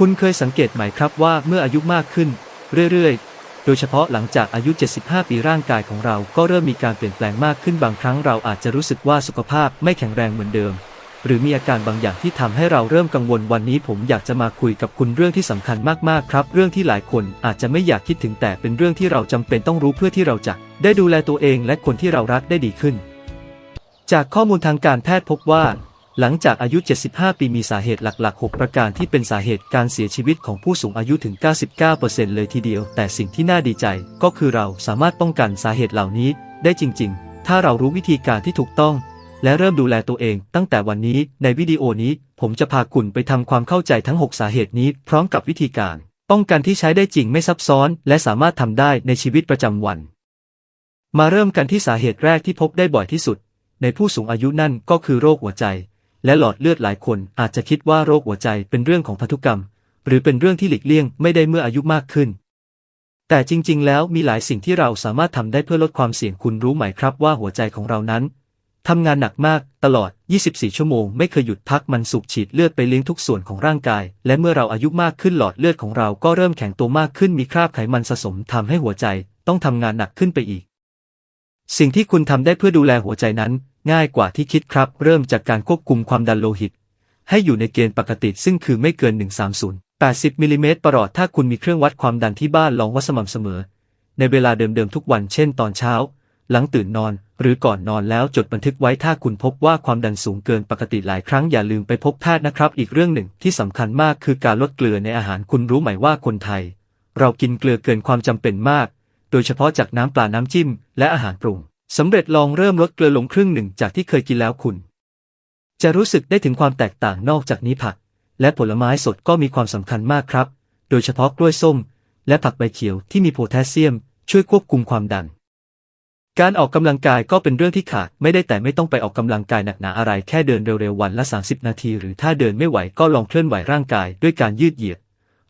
คุณเคยสังเกตไหมครับว่าเมื่ออายุมากขึ้น เรื่อยๆ โดยเฉพาะหลังจากอายุ 75 ปีร่างกายของเราก็เริ่มมีการเปลี่ยนแปลงมากขึ้นบางครั้งเราอาจจะรู้สึกว่าสุขภาพไม่แข็งแรงเหมือนเดิม หรือมีอาการบางอย่างที่ทำให้เราเริ่มกังวลวันนี้ผมอยากจะมาคุยกับคุณเรื่องที่สำคัญมากๆครับ เรื่องที่หลายคนอาจจะไม่อยากคิดถึงแต่เป็นเรื่องที่เราจำเป็นต้องรู้เพื่อที่เราจะได้ดูแลตัวเองและคนที่เรารักได้ดีขึ้น จากข้อมูลทางการแพทย์พบว่า หลังจากอายุ 75 ปีมีสาเหตุหลัก ๆ 6 ประการที่เป็นสาเหตุการเสียชีวิตของผู้สูงอายุถึง 99%เลยทีเดียว แต่สิ่งที่น่าดีใจก็คือเราสามารถป้องกันสาเหตุเหล่านี้ได้จริง ๆ ถ้าเรารู้วิธีการที่ถูกต้อง และเริ่มดูแลตัวเองตั้งแต่วันนี้ ในวิดีโอนี้ ผมจะพาคุณไปทำความเข้าใจทั้ง 6 สาเหตุนี้ พร้อมกับวิธีการ ป้องกันที่ใช้ได้จริงไม่ซับซ้อน และสามารถทำได้ในชีวิตประจำวัน มาเริ่มกันที่สาเหตุแรกที่พบได้บ่อยที่สุด ในผู้สูงอายุนั่นก็คือโรคหัวใจ และหลอดเลือดหลายคนอาจจะคิดว่าโรคหัวใจเป็นเรื่องของพันธุกรรม หรือเป็นเรื่องที่หลีกเลี่ยงไม่ได้เมื่ออายุมากขึ้น แต่จริง ๆ แล้วมีหลายสิ่งที่เราสามารถทำได้เพื่อลดความเสี่ยงคุณรู้ไหมครับว่าหัวใจของเรานั้นทำงานหนักมากตลอด 24 ชั่วโมง ไม่เคยหยุดพักมันสูบฉีดเลือดไปเลี้ยงทุกส่วนของร่างกาย และเมื่อเราอายุมากขึ้นหลอดเลือดของเราก็เริ่มแข็งตัวมากขึ้นมีคราบไขมันสะสมทำให้หัวใจต้องทำงานหนักขึ้นไปอีก สิ่งที่คุณทำได้เพื่อดูแลหัวใจนั้น ง่ายกว่าที่คิดครับ เริ่มจากการควบคุมความดันโลหิต ให้อยู่ในเกณฑ์ปกติซึ่งคือไม่เกิน 130 80มิลลิเมตรประหลอดถ้าคุณมีเครื่องวัดความดันที่บ้านลองวัดสม่ำเสมอ ในเวลาเดิมๆทุกวันเช่นตอนเช้า หลังตื่นนอน หรือก่อนนอนแล้วจดบันทึกไว้ถ้าคุณพบว่าความดันสูงเกินปกติหลายครั้งอย่าลืมไปพบแพทย์นะครับ อีกเรื่องหนึ่งที่สำคัญมากคือการลดเกลือในอาหารคุณรู้ไหมว่าคนไทย เรากินเกลือเกินความจำเป็นมาก โดยเฉพาะจากน้ำปลาน้ำจิ้ม และอาหารปรุง สำเร็จลองเริ่มลดเกลือลงครึ่งหนึ่งจากที่เคยกินแล้วคุณ จะรู้สึกได้ถึงความแตกต่างนอกจากนี้ผัก และผลไม้สดก็มีความสำคัญมากครับ โดยเฉพาะกล้วยส้ม และผักใบเขียวที่มีโพแทสเซียม ช่วยควบคุมความดัน การออกกำลังกายก็เป็นเรื่องที่ขาดไม่ได้แต่ไม่ต้องไปออกกำลังกายหนักหนาอะไรแค่เดินเร็วๆวันละ 30 นาที หรือถ้าเดินไม่ไหวก็ลองเคลื่อนไหวร่างกายด้วยการยืดเหยียด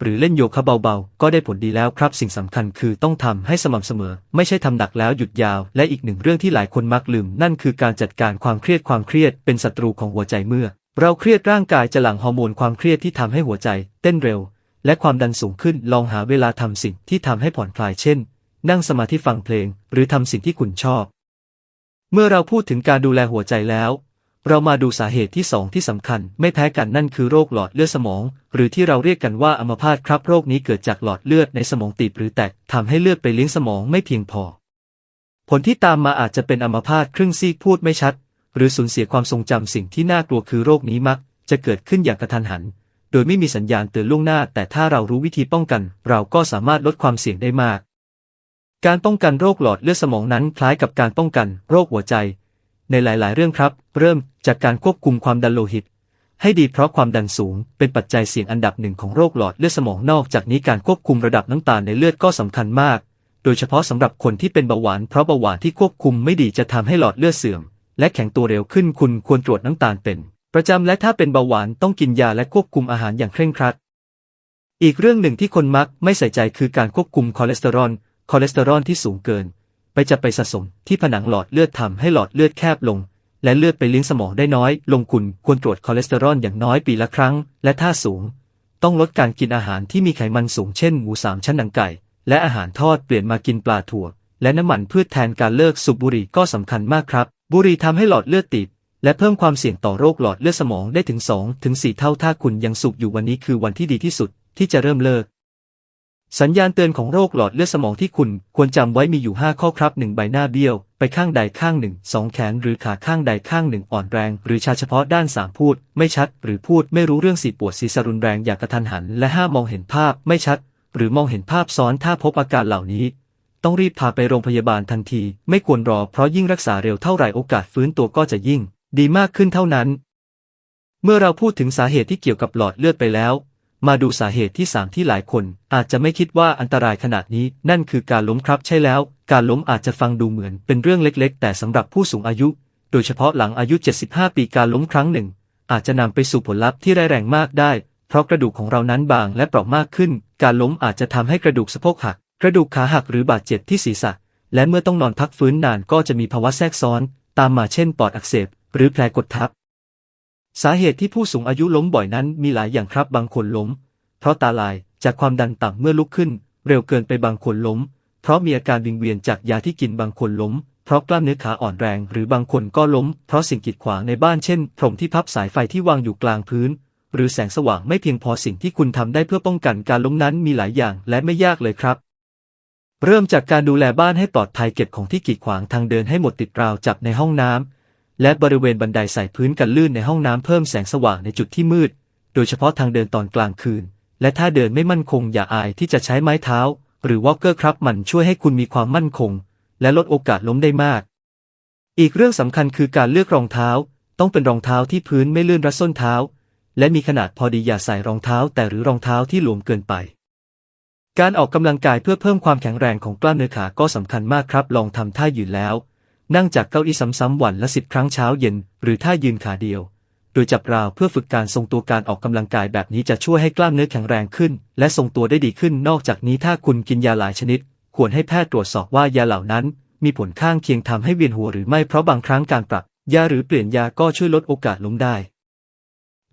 หรือเล่นโยคะเบาๆ ก็ได้ผลดีแล้วครับ สิ่งสำคัญคือต้องทำให้สม่ำเสมอ ไม่ใช่ทำหนักแล้วหยุดยาว และอีกหนึ่งเรื่องที่หลายคนมักลืม นั่นคือการจัดการความเครียดความเครียดเป็นศัตรูของหัวใจเมื่อ เราเครียดร่างกายจะหลั่งฮอร์โมนความเครียดที่ทำให้หัวใจ เต้นเร็ว และความดันสูงขึ้นลองหาเวลาทำสิ่งที่ทำให้ผ่อนคลายเช่น นั่งสมาธิฟังเพลง หรือทำสิ่งที่คุณชอบ เมื่อเราพูดถึงการดูแลหัวใจแล้ว เรามาดูสาเหตุที่สองที่สำคัญ ไม่แพ้กันนั่นคือโรคหลอดเลือดสมอง หรือที่เราเรียกกันว่าอัมพาตครับโรคนี้เกิดจากหลอดเลือดในสมองตีบหรือแตกทำให้เลือดไปเลี้ยงสมองไม่เพียงพอ ผลที่ตามมาอาจจะเป็นอัมพาตครึ่งซีกพูดไม่ชัด หรือสูญเสียความทรงจำสิ่งที่น่ากลัวคือโรคนี้มัก จะเกิดขึ้นอย่างกระทันหัน โดยไม่มีสัญญาณเตือนล่วงหน้า แต่ถ้าเรารู้วิธีป้องกัน เราก็สามารถลดความเสี่ยงได้มาก การป้องกันโรคหลอดเลือดสมองนั้นคล้ายกับการป้องกัน โรคหัวใจ ในหลาย ๆ เรื่องครับ เริ่มจากการควบคุมความดันโลหิต ให้ดีเพราะความดันสูง เป็นปัจจัยเสี่ยงอันดับหนึ่งของโรคหลอดเลือดสมองนอกจากนี้การควบคุมระดับน้ำตาลในเลือดก็สำคัญมาก โดยเฉพาะสำหรับคนที่เป็นเบาหวานเพราะเบาหวานที่ควบคุมไม่ดีจะทำให้หลอดเลือดเสื่อม และแข็งตัวเร็วขึ้นคุณควรตรวจน้ำตาลเป็น ประจำและถ้าเป็นเบาหวานต้องกินยาและควบคุมอาหารอย่างเคร่งครัด อีกเรื่องหนึ่งที่คนมักไม่ใส่ใจคือการควบคุมคอเลสเตอรอลคอเลสเตอรอลที่สูงเกิน ไปจะไปสะสมที่ผนังหลอดเลือดทำให้หลอดเลือดแคบลง และเลือดไปเลี้ยงสมองได้น้อย ลงคุณควรตรวจคอเลสเตอรอลอย่างน้อยปีละครั้ง และถ้าสูง ต้องลดการกินอาหารที่มีไขมันสูงเช่นหมูสามชั้นหนังไก่ และอาหารทอดเปลี่ยนมากินปลาถั่ว และน้ำมันพืชแทนการเลิกสูบบุหรี่ก็สำคัญมากครับ บุหรี่ทำให้หลอดเลือดติดและเพิ่มความเสี่ยงต่อโรคหลอดเลือดสมองได้ถึง2ถึง4เท่าถ้าคุณยังสูบอยู่วันนี้คือวันที่ดีที่สุดที่จะเริ่มเลิก สัญญาณเตือนของโรคหลอดเลือดสมองที่คุณควรจำไว้มีอยู่ 5 ข้อครับ 1 ใบหน้าเบี้ยว ไปข้างใดข้างหนึ่ง 2 แขนหรือขาข้างใดข้างหนึ่งอ่อนแรง หรือชาเฉพาะด้าน 3 พูด ไม่ชัด หรือพูดไม่รู้เรื่องสีปวดศีรษะรุนแรงอย่างกระทันหัน และ 5 มองเห็นภาพ ไม่ชัด หรือมองเห็นภาพซ้อนถ้าพบอาการเหล่านี้ ต้องรีบพาไปโรงพยาบาลทันที ไม่ควรรอเพราะยิ่งรักษาเร็วเท่าไหร่โอกาสฟื้นตัวก็จะยิ่ง ดีมากขึ้นเท่านั้น เมื่อเราพูดถึงสาเหตุที่เกี่ยวกับหลอดเลือดไปแล้ว มาดูสาเหตุที่ 3 ที่หลายคน อาจจะไม่คิดว่าอันตรายขนาดนี้ นั่นคือการล้มครับใช่แล้ว การล้มอาจจะฟังดูเหมือนเป็นเรื่องเล็ก ๆ แต่สำหรับผู้สูงอายุ โดยเฉพาะหลังอายุ 75 ปีการล้มครั้งหนึ่ง อาจจะนำไปสู่ผลลัพธ์ที่ร้ายแรงมากได้ เพราะกระดูกของเรานั้นบางและเปราะมากขึ้น การล้มอาจจะทำให้กระดูกสะโพกหัก กระดูกขาหักหรือบาดเจ็บที่ศีรษะ และเมื่อต้องนอนพักฟื้นนานก็จะมีภาวะแทรกซ้อน ตามมาเช่นปอดอักเสบ หรือแผลกดทับ สาเหตุที่ผู้สูงอายุล้มบ่อยนั้นมีหลายอย่างครับบางคนล้ม เพราะตาลายจากความดันต่ำเมื่อลุกขึ้น เร็วเกินไปบางคนล้ม เพราะมีอาการวิงเวียนจากยาที่กินบางคนล้ม เพราะกล้ามเนื้อขาอ่อนแรง หรือบางคนก็ล้ม เพราะสิ่งกีดขวางในบ้านเช่นพรมที่พับสายไฟที่วางอยู่กลางพื้น หรือแสงสว่างไม่เพียงพอสิ่งที่คุณทำได้เพื่อป้องกันการล้มนั้นมีหลายอย่างและไม่ยากเลยครับ เริ่มจากการดูแลบ้านให้ปลอดภัยเก็บของที่กีดขวางทางเดินให้หมดติดราวจับในห้องน้ำ และบริเวณบันไดใส่พื้นกันลื่นในห้องน้ำเพิ่มแสงสว่างในจุดที่มืด โดยเฉพาะทางเดินตอนกลางคืน และถ้าเดินไม่มั่นคงอย่าอายที่จะใช้ไม้เท้า หรือวอลเกอร์ครับมันช่วยให้คุณมีความมั่นคง และลดโอกาสล้มได้มาก อีกเรื่องสำคัญคือการเลือกรองเท้า ต้องเป็นรองเท้าที่พื้นไม่ลื่นรัดส้นเท้า และมีขนาดพอดีอย่าใส่รองเท้า แต่หรือรองเท้าที่หลวมเกินไป การออกกำลังกายเพื่อเพิ่มความแข็งแรงของกล้ามเนื้อขาก็สำคัญมากครับ ลองทำท่ายืนแล้ว นั่งจากเก้าอี้ซ้ำๆวันละสิบครั้งเช้าเย็น หรือท่ายืนขาเดียว โดยจับราวเพื่อฝึกการทรงตัวการออกกำลังกายแบบนี้จะช่วยให้กล้ามเนื้อแข็งแรงขึ้น และทรงตัวได้ดีขึ้นนอกจากนี้ถ้าคุณกินยาหลายชนิด ควรให้แพทย์ตรวจสอบว่ายาเหล่านั้น มีผลข้างเคียงทำให้เวียนหัวหรือไม่เพราะบางครั้งการปรับยาหรือเปลี่ยนยาก็ช่วยลดโอกาสล้มได้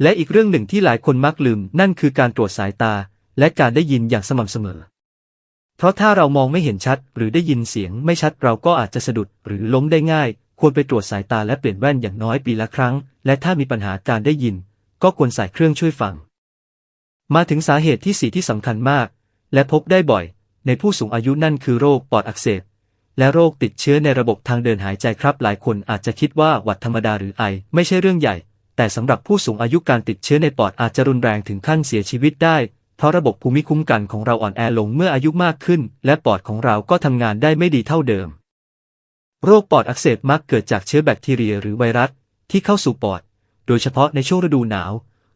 และอีกเรื่องหนึ่งที่หลายคนมักลืม นั่นคือการตรวจสายตา และการได้ยินอย่างสม่ำเสมอ ราะถ้าเรามองไม่เห็นชัด หรือได้ยินเสียงไม่ชัดเราก็อาจจะสะดุดหรือล้มได้ง่าย ควรไปตรวจสายตาและเปลี่ยนแว่นอย่างน้อยปีละครั้ง และถ้ามีปัญหาการได้ยิน ก็ควรใส่เครื่องช่วยฟัง มาถึงสาเหตุที่สี่ที่สำคัญมาก และพบได้บ่อย ในผู้สูงอายุนั่นคือโรคปอดอักเสบ และโรคติดเชื้อในระบบทางเดินหายใจครับ หลายคนอาจจะคิดว่าหวัดธรรมดาหรือไอ ไม่ใช่เรื่องใหญ่ แต่สำหรับผู้สูงอายุการติดเชื้อในปอดอาจจะรุนแรงถึงขั้นเสียชีวิตได้ ราะระบบภูมิคุ้มกันของเราอ่อนแอลงเมื่ออายุมากขึ้น และปอดของเราก็ทำงานได้ไม่ดีเท่าเดิม โรคปอดอักเสบมักเกิดจากเชื้อแบคทีเรียหรือไวรัสที่เข้าสู่ปอด โดยเฉพาะในช่วงฤดูหนาว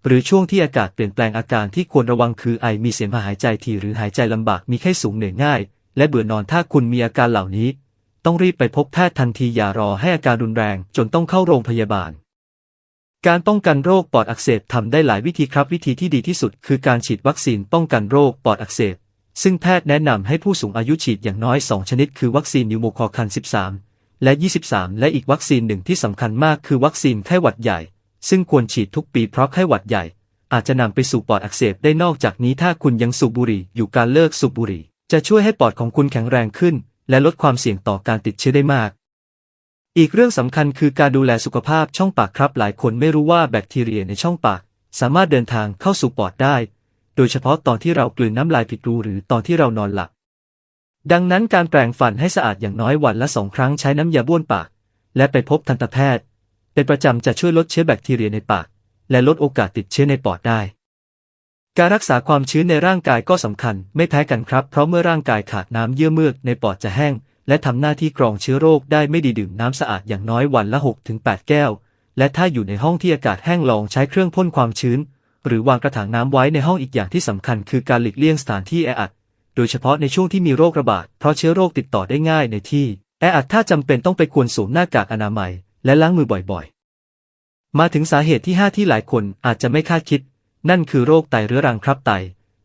หรือช่วงที่อากาศเปลี่ยนแปลงอาการที่ควรระวังคือไอมีเสมหะหายใจทีหรือหายใจลำบากมีไข้สูงเหนื่อยง่าย และเบื่อนอนถ้าคุณมีอาการเหล่านี้ ต้องรีบไปพบแพทย์ทันทีอย่ารอให้อาการรุนแรงจนต้องเข้าโรงพยาบาล การป้องกันโรคปอดอักเสบทำได้หลายวิธีครับ วิธีที่ดีที่สุดคือการฉีดวัคซีนป้องกันโรคปอดอักเสบ ซึ่งแพทย์แนะนำให้ผู้สูงอายุฉีดอย่างน้อย 2 ชนิด คือวัคซีนนิวโมคอคัน 13 และ 23 และอีกวัคซีนหนึ่งที่สำคัญมากคือวัคซีนไข้หวัดใหญ่ ซึ่งควรฉีดทุกปีเพราะไข้หวัดใหญ่ อาจจะนำไปสู่ปอดอักเสบได้นอกจากนี้ถ้าคุณยังสูบบุหรี่อยู่การเลิกสูบบุหรี่ จะช่วยให้ปอดของคุณแข็งแรงขึ้น และลดความเสี่ยงต่อการติดเชื้อได้มาก อีกเรื่องสำคัญคือการดูแลสุขภาพช่องปากครับ หลายคนไม่รู้ว่าแบคทีเรียในช่องปาก สามารถเดินทางเข้าสู่ปอดได้ โดยเฉพาะตอนที่เรากลืนน้ำลายผิดรูหรือตอนที่เรานอนหลับ ดังนั้นการแปรงฟันให้สะอาดอย่างน้อยวันละสองครั้งใช้น้ำยาบ้วนปาก และไปพบทันตแพทย์ เป็นประจำจะช่วยลดเชื้อแบคทีเรียในปาก และลดโอกาสติดเชื้อในปอดได้ การรักษาความชื้นในร่างกายก็สำคัญไม่แพ้กันครับ เพราะเมื่อร่างกายขาดน้ำเยื่อเมือกในปอดจะแห้ง และทำหน้าที่กรองเชื้อโรคได้ไม่ดีดื่มน้ำสะอาดอย่างน้อยวันละ 6-8 แก้ว และถ้าอยู่ในห้องที่อากาศแห้งลองใช้เครื่องพ่นความชื้น หรือวางกระถางน้ำไว้ในห้องอีกอย่างที่สำคัญคือการหลีกเลี่ยงสถานที่แออัด โดยเฉพาะในช่วงที่มีโรคระบาดเพราะเชื้อโรคติดต่อได้ง่ายในที่ แออัดถ้าจำเป็นต้องไปควรสวมหน้ากากอนามัย และล้างมือบ่อยๆ มาถึงสาเหตุที่ 5 ที่หลายคนอาจจะไม่คาดคิด นั่นคือโรคไตเรื้อรังครับไต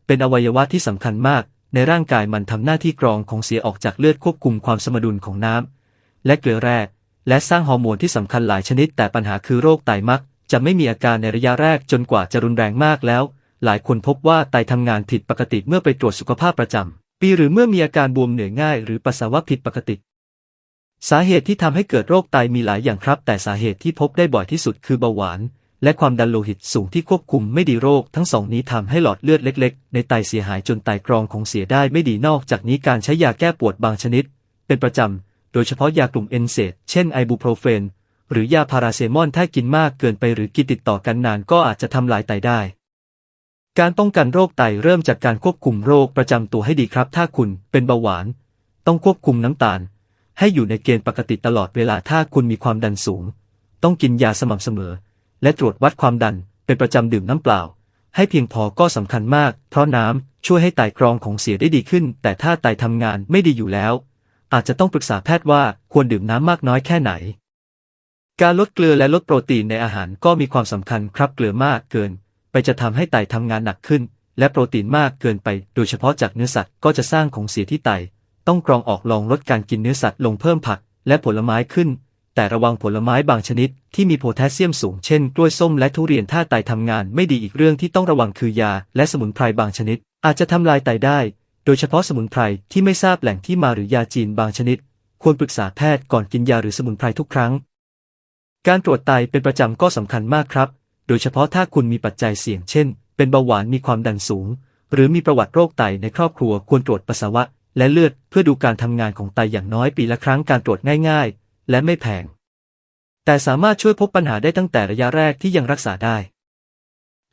เป็นอวัยวะที่สำคัญมาก ในร่างกายมันทำหน้าที่กรองของเสียออกจากเลือดควบคุมความสมดุลของน้ำและเกลือแร่และสร้างฮอร์โมนที่สำคัญหลายชนิด แต่ปัญหาคือโรคไตมัก จะไม่มีอาการในระยะแรกจนกว่าจะรุนแรงมากแล้ว หลายคนพบว่าไตทำงานผิดปกติเมื่อไปตรวจสุขภาพประจำปีหรือเมื่อมีอาการบวมเหนื่อยง่าย หรือปัสสาวะผิดปกติ สาเหตุที่ทำให้เกิดโรคไตมีหลายอย่างครับ แต่สาเหตุที่พบได้บ่อยที่สุดคือเบาหวาน และความดันโลหิตสูงที่ควบคุมไม่ดีโรคทั้งสองนี้ทำให้หลอดเลือดเล็กๆ ในไตเสียหายจนไตกรองของเสียได้ไม่ดีนอกจากนี้การใช้ยาแก้ปวดบางชนิด เป็นประจำ โดยเฉพาะยากลุ่มเอนเซดเช่นไอบูโปรเฟน หรือยาพาราเซมอนถ้ากินมากเกินไปหรือกินติดต่อกันนานก็อาจจะทำลายไตได้ การป้องกันโรคไตเริ่มจากการควบคุมโรคประจำตัวให้ดีครับ ถ้าคุณเป็นเบาหวาน ต้องควบคุมน้ำตาล ให้อยู่ในเกณฑ์ปกติตลอดเวลาถ้าคุณมีความดันสูง ต้องกินยาสม่ำเสมอ และตรวจวัดความดัน เป็นประจำดื่มน้ำเปล่า ให้เพียงพอก็สำคัญมาก เพราะน้ำช่วยให้ไตกรองของเสียได้ดีขึ้น แต่ถ้าไตทำงานไม่ดีอยู่แล้ว อาจจะต้องปรึกษาแพทย์ว่าควรดื่มน้ำมากน้อยแค่ไหน การลดเกลือและลดโปรตีนในอาหารก็มีความสำคัญครับเกลือมากเกิน ไปจะทำให้ไตทำงานหนักขึ้น และโปรตีนมากเกินไป โดยเฉพาะจากเนื้อสัตว์ก็จะสร้างของเสียที่ไต ต้องกรองออกลองลดการกินเนื้อสัตว์ลงเพิ่มผัก และผลไม้ขึ้น แต่ระวังผลไม้บางชนิดที่มีโพแทสเซียมสูงเช่นกล้วยส้มและทุเรียนถ้าไตทำงานไม่ดีอีกเรื่องที่ต้องระวังคือยาและสมุนไพรบางชนิด อาจจะทำลายไตได้ โดยเฉพาะสมุนไพรที่ไม่ทราบแหล่งที่มาหรือยาจีนบางชนิด ควรปรึกษาแพทย์ก่อนกินยาหรือสมุนไพรทุกครั้ง การตรวจไตเป็นประจำก็สำคัญมากครับ โดยเฉพาะถ้าคุณมีปัจจัยเสี่ยงเช่น เป็นเบาหวานมีความดันสูง หรือมีประวัติโรคไตในครอบครัวควรตรวจปัสสาวะ และเลือดเพื่อดูการทำงานของไตอย่างน้อยปีละครั้งการตรวจง่ายๆ และไม่แพง แต่สามารถช่วยพบปัญหาได้ตั้งแต่ระยะแรกที่ยังรักษาได้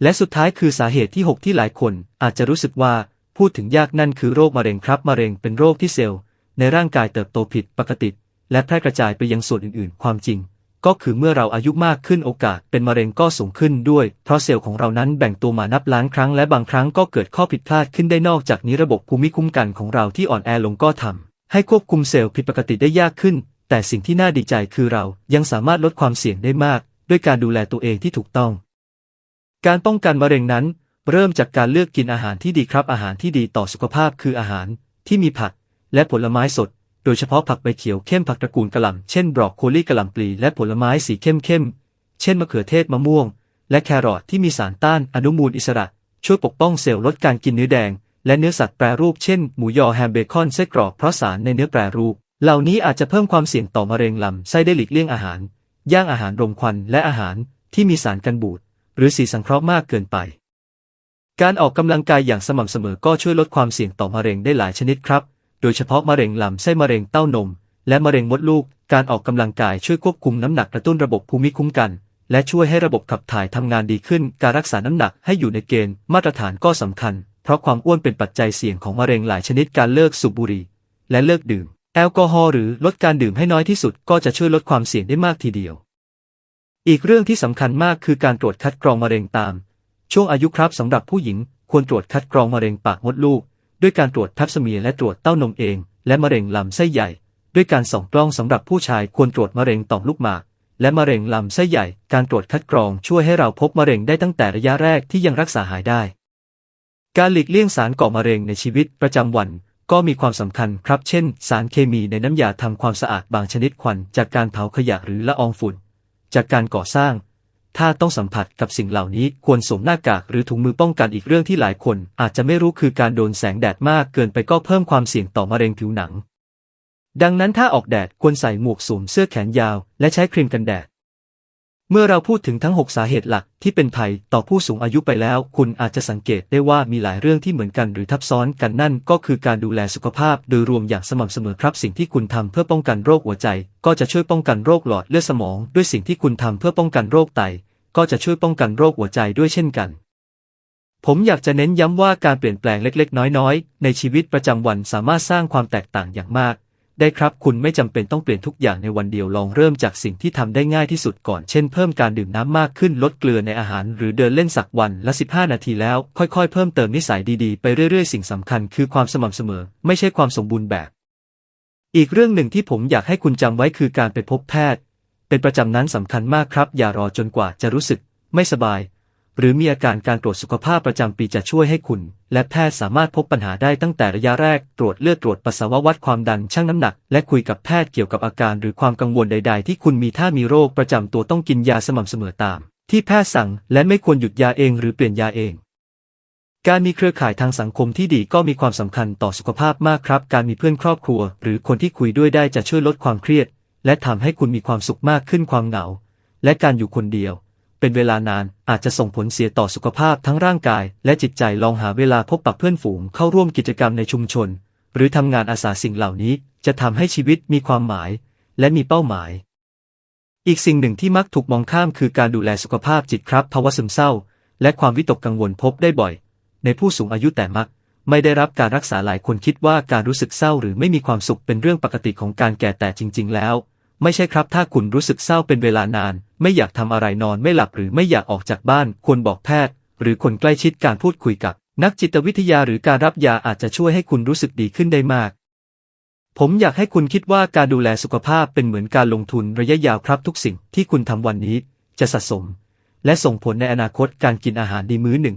และสุดท้ายคือสาเหตุที่ 6 ที่หลายคนอาจจะรู้สึกว่าพูดถึงยากนั่นคือโรคมะเร็งครับมะเร็งเป็นโรคที่เซลล์ ในร่างกายเติบโตผิดปกติ และแพร่กระจายไปยังส่วนอื่น ๆ ความจริง ก็คือเมื่อเราอายุมากขึ้นโอกาสเป็นมะเร็งก็สูงขึ้นด้วย เพราะเซลล์ของเรานั้นแบ่งตัวมานับล้านครั้งและบางครั้งก็เกิดข้อผิดพลาดขึ้นได้นอกจากนี้ระบบภูมิคุ้มกันของเราที่อ่อนแอลงก็ทำให้ควบคุมเซลล์ผิดปกติได้ยากขึ้น แต่สิ่งที่น่าดีใจคือเรายังสามารถลดความเสี่ยงได้มาก ด้วยการดูแลตัวเองที่ถูกต้อง การป้องกันมะเร็งนั้น เริ่มจากการเลือกกินอาหารที่ดีครับอาหารที่ดีต่อสุขภาพคืออาหารที่มีผัก และผลไม้สด โดยเฉพาะผักใบเขียวเข้มผักตระกูลกะหล่ำเช่นบรอกโคลีกะหล่ำปลีและผลไม้สีเข้มเข้มๆเช่นมะเขือเทศมะม่วง และแครอทที่มีสารต้านอนุมูลอิสระ ช่วยปกป้องเซลล์ลดการกินเนื้อแดง และเนื้อสัตว์แปรรูปเช่นหมูยอแฮมเบคอนไส้กรอกเพราะสารในเนื้อแปรรูป เหล่านี้อาจจะเพิ่มความเสี่ยงต่อมะเร็งลำไส้ได้หลีกเลี่ยงอาหาร ย่างอาหารรมควันและอาหารที่มีสารกันบูดหรือสีสังเคราะห์มากเกินไป การออกกำลังกายอย่างสม่ำเสมอก็ช่วยลดความเสี่ยงต่อมะเร็งได้หลายชนิดครับ โดยเฉพาะมะเร็งลำไส้มะเร็งเต้านม และมะเร็งมดลูก การออกกำลังกายช่วยควบคุมน้ำหนักกระตุ้นระบบภูมิคุ้มกัน และช่วยให้ระบบขับถ่ายทำงานดีขึ้น การรักษาน้ำหนักให้อยู่ในเกณฑ์มาตรฐานก็สำคัญ เพราะความอ้วนเป็นปัจจัยเสี่ยงของมะเร็งหลายชนิดการเลิกสูบบุหรี่และเลิกดื่ม แอลกอฮอล์หรือลดการดื่มให้น้อยที่สุดก็จะช่วยลดความเสี่ยงได้มากทีเดียว อีกเรื่องที่สำคัญมากคือการตรวจคัดกรองมะเร็งตาม ช่วงอายุครับสำหรับผู้หญิงควรตรวจคัดกรองมะเร็งปากมดลูก ด้วยการตรวจทับสเมียและตรวจเต้านมเอง และมะเร็งลำไส้ใหญ่ ด้วยการส่องกล้องสำหรับผู้ชายควรตรวจมะเร็งต่อมลูกหมาก และมะเร็งลำไส้ใหญ่ การตรวจคัดกรองช่วยให้เราพบมะเร็งได้ตั้งแต่ระยะแรกที่ยังรักษาหายได้ การหลีกเลี่ยงสารก่อมะเร็งในชีวิตประจำวัน ก็มีความสำคัญครับ เช่น สารเคมีในน้ำยาทำความสะอาดบางชนิดควันจากการเผาขยะหรือละอองฝุ่น จากการก่อสร้าง ถ้าต้องสัมผัสกับสิ่งเหล่านี้ควรสวมหน้ากากหรือถุงมือป้องกันอีกเรื่องที่หลายคน อาจจะไม่รู้คือการโดนแสงแดดมากเกินไปก็เพิ่มความเสี่ยงต่อมะเร็งผิวหนัง ดังนั้นถ้าออกแดดควรใส่หมวกสวมเสื้อแขนยาว และใช้ครีมกันแดด เมื่อเราพูดถึงทั้ง 6 สาเหตุหลักที่เป็นภัยต่อผู้สูงอายุไปแล้ว คุณอาจจะสังเกตได้ว่ามีหลายเรื่องที่เหมือนกันหรือทับซ้อนกันนั่นก็คือการดูแลสุขภาพโดยรวมอย่างสม่ำเสมอครับ สิ่งที่คุณทำเพื่อป้องกันโรคหัวใจ ก็จะช่วยป้องกันโรคหลอดเลือดสมอง ด้วยสิ่งที่คุณทำเพื่อป้องกันโรคไต ก็จะช่วยป้องกันโรคหัวใจด้วยเช่นกัน ผมอยากจะเน้นย้ำว่าการเปลี่ยนแปลงเล็ก ๆ น้อย ๆ ในชีวิตประจำวันสามารถสร้างความแตกต่างอย่างมาก ได้ครับ คุณไม่จำเป็นต้องเปลี่ยนทุกอย่างในวันเดียวลองเริ่มจากสิ่งที่ทำได้ง่ายที่สุดก่อน เช่นเพิ่มการดื่มน้ำมากขึ้นลดเกลือในอาหาร หรือเดินเล่นสักวันละ 15 นาทีแล้ว ค่อยๆ เพิ่มเติมนิสัยดีๆ ไปเรื่อยๆ สิ่งสำคัญคือความสม่ำเสมอ ไม่ใช่ความสมบูรณ์แบบ อีกเรื่องหนึ่งที่ผมอยากให้คุณจำไว้คือการไปพบแพทย์ เป็นประจำนั้นสำคัญมากครับ อย่ารอจนกว่าจะรู้สึก ไม่สบาย หรือมีอาการการตรวจสุขภาพประจำปีจะช่วยให้คุณ และแพทย์สามารถพบปัญหาได้ตั้งแต่ระยะแรก ตรวจเลือดตรวจปัสสาวะวัดความดันชั่งน้ำหนัก และคุยกับแพทย์เกี่ยวกับอาการหรือความกังวลใด ๆ ที่คุณมีถ้ามีโรคประจำตัวต้องกินยาสม่ำเสมอตาม ที่แพทย์สั่ง และไม่ควรหยุดยาเองหรือเปลี่ยนยาเอง การมีเครือข่ายทางสังคมที่ดีก็มีความสำคัญต่อสุขภาพมากครับ การมีเพื่อนครอบครัว หรือคนที่คุยด้วยได้จะช่วยลดความเครียด และทำให้คุณมีความสุขมากขึ้นความเหงา และการอยู่คนเดียว เป็นเวลานานอาจจะส่งผลเสียต่อสุขภาพทั้งร่างกาย และจิตใจลองหาเวลาพบปะเพื่อนฝูงเข้าร่วมกิจกรรมในชุมชน หรือทำงานอาสาสิ่งเหล่านี้ จะทำให้ชีวิตมีความหมาย และมีเป้าหมาย อีกสิ่งหนึ่งที่มักถูกมองข้ามคือการดูแลสุขภาพจิตครับภาวะซึมเศร้า และความวิตกกังวลพบได้บ่อย ในผู้สูงอายุแต่มักไม่ได้รับการรักษาหลายคนคิดว่าการรู้สึกเศร้าหรือไม่มีความสุขเป็นเรื่องปกติของการแก่แต่จริง ๆ แล้ว ไม่ใช่ครับ ถ้าคุณรู้สึกเศร้าเป็นเวลานาน ไม่อยากทำอะไรนอนไม่หลับหรือไม่อยากออกจากบ้าน ควรบอกแพทย์ หรือคนใกล้ชิดการพูดคุยกับ นักจิตวิทยาหรือการรับยาอาจจะช่วยให้คุณรู้สึกดีขึ้นได้มาก ผมอยากให้คุณคิดว่าการดูแลสุขภาพเป็นเหมือนการลงทุนระยะยาวครับทุกสิ่งที่คุณทำวันนี้ จะสะสม และส่งผลในอนาคตการกินอาหารดีมื้อหนึ่ง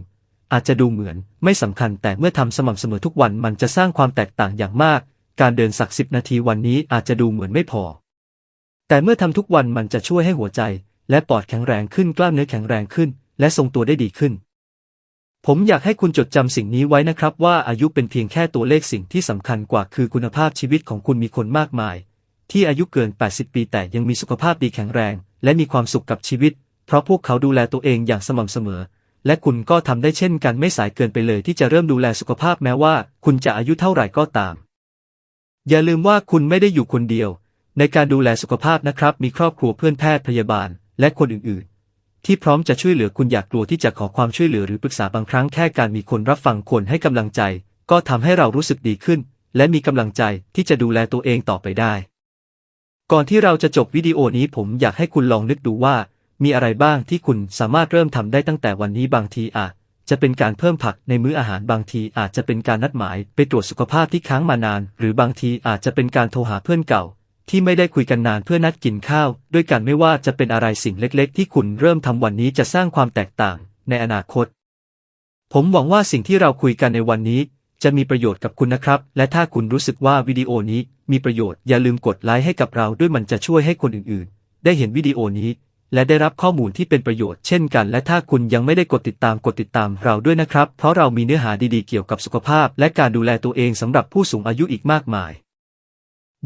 อาจจะดูเหมือนไม่สำคัญแต่เมื่อทำสม่ำเสมอทุกวันมันจะสร้างความแตกต่างอย่างมาก การเดินสักสิบนาทีวันนี้อาจจะดูเหมือนไม่พอ แต่เมื่อทำทุกวันมันจะช่วยให้หัวใจ และปอดแข็งแรงขึ้นกล้ามเนื้อแข็งแรงขึ้น และทรงตัวได้ดีขึ้น ผมอยากให้คุณจดจำสิ่งนี้ไว้นะครับว่าอายุเป็นเพียงแค่ตัวเลขสิ่งที่สำคัญกว่าคือคุณภาพชีวิตของคุณมีคนมากมาย ที่อายุเกิน 80 ปีแต่ยังมีสุขภาพดีแข็งแรง และมีความสุขกับชีวิต เพราะพวกเขาดูแลตัวเองอย่างสม่ำเสมอ และคุณก็ทำได้เช่นกันไม่สายเกินไปเลย ที่จะเริ่มดูแลสุขภาพแม้ว่า คุณจะอายุเท่าไหร่ก็ตาม อย่าลืมว่าคุณไม่ได้อยู่คนเดียว ในการดูแลสุขภาพนะครับ มีครอบครัวเพื่อนแพทย์พยาบาล และคนอื่นๆ ที่พร้อมจะช่วยเหลือคุณอยากกลัวที่จะขอความช่วยเหลือหรือปรึกษาบางครั้งแค่การมีคนรับฟังคนให้กำลังใจ ก็ทำให้เรารู้สึกดีขึ้น และมีกำลังใจที่จะดูแลตัวเองต่อไปได้ ก่อนที่เราจะจบวิดีโอนี้ผมอยากให้คุณลองนึกดูว่า มีอะไรบ้างที่คุณสามารถเริ่มทำได้ตั้งแต่วันนี้บางทีอาจจะเป็นการเพิ่มผักในมื้ออาหารบางทีอาจจะเป็นการนัดหมาย ไปตรวจสุขภาพที่ค้างมานาน หรือบางทีอาจจะเป็นการโทรหาเพื่อนเก่า ที่ไม่ได้คุยกันนานเพื่อนัดกินข้าว ด้วยกันไม่ว่าจะเป็นอะไรสิ่งเล็กๆ ที่คุณเริ่มทำวันนี้จะสร้างความแตกต่างในอนาคต ผมหวังว่าสิ่งที่เราคุยกันในวันนี้ จะมีประโยชน์กับคุณนะครับ และถ้าคุณรู้สึกว่าวิดีโอนี้มีประโยชน์อย่าลืมกดไลค์ให้กับเราด้วยมันจะช่วยให้คนอื่นๆ ได้เห็นวิดีโอนี้ และได้รับข้อมูลที่เป็นประโยชน์เช่นกัน และถ้าคุณยังไม่ได้กดติดตามกดติดตามเราด้วยนะครับ เพราะเรามีเนื้อหาดีๆเกี่ยวกับสุขภาพ และการดูแลตัวเองสำหรับผู้สูงอายุอีกมากมาย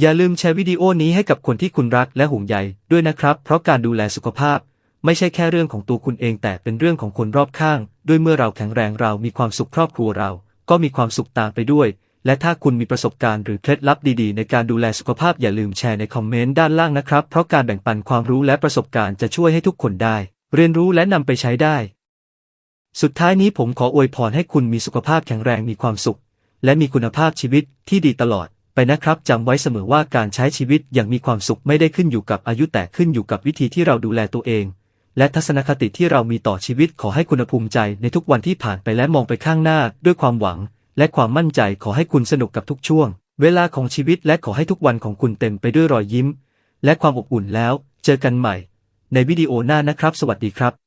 อย่าลืมแชร์วิดีโอนี้ให้กับคนที่คุณรักและห่วงใยด้วยนะครับ เพราะการดูแลสุขภาพ ไม่ใช่แค่เรื่องของตัวคุณเองแต่เป็นเรื่องของคนรอบข้าง ด้วยเมื่อเราแข็งแรงเรามีความสุขครอบครัวเรา ก็มีความสุขตามไปด้วย และถ้าคุณมีประสบการณ์หรือเคล็ดลับดีๆ ในการดูแลสุขภาพอย่าลืมแชร์ในคอมเมนต์ด้านล่างนะครับ เพราะการแบ่งปันความรู้และประสบการณ์จะช่วยให้ทุกคนได้ เรียนรู้และนำไปใช้ได้ สุดท้ายนี้ผมขออวยพรให้คุณมีสุขภาพแข็งแรงมีความสุข และมีคุณภาพชีวิตที่ดีตลอด ไปนะครับจำไว้เสมอว่าการใช้ชีวิตอย่างมีความสุขไม่ได้ขึ้นอยู่กับอายุแต่ขึ้นอยู่กับวิธีที่เราดูแลตัวเอง และทัศนคติที่เรามีต่อชีวิตขอให้คุณภูมิใจในทุกวันที่ผ่านไปและมองไปข้างหน้า ด้วยความหวัง และความมั่นใจขอให้คุณสนุกกับทุกช่วง เวลาของชีวิตและขอให้ทุกวันของคุณเต็มไปด้วยรอยยิ้ม และความอบอุ่นแล้ว เจอกันใหม่ ในวิดีโอหน้านะครับ สวัสดีครับ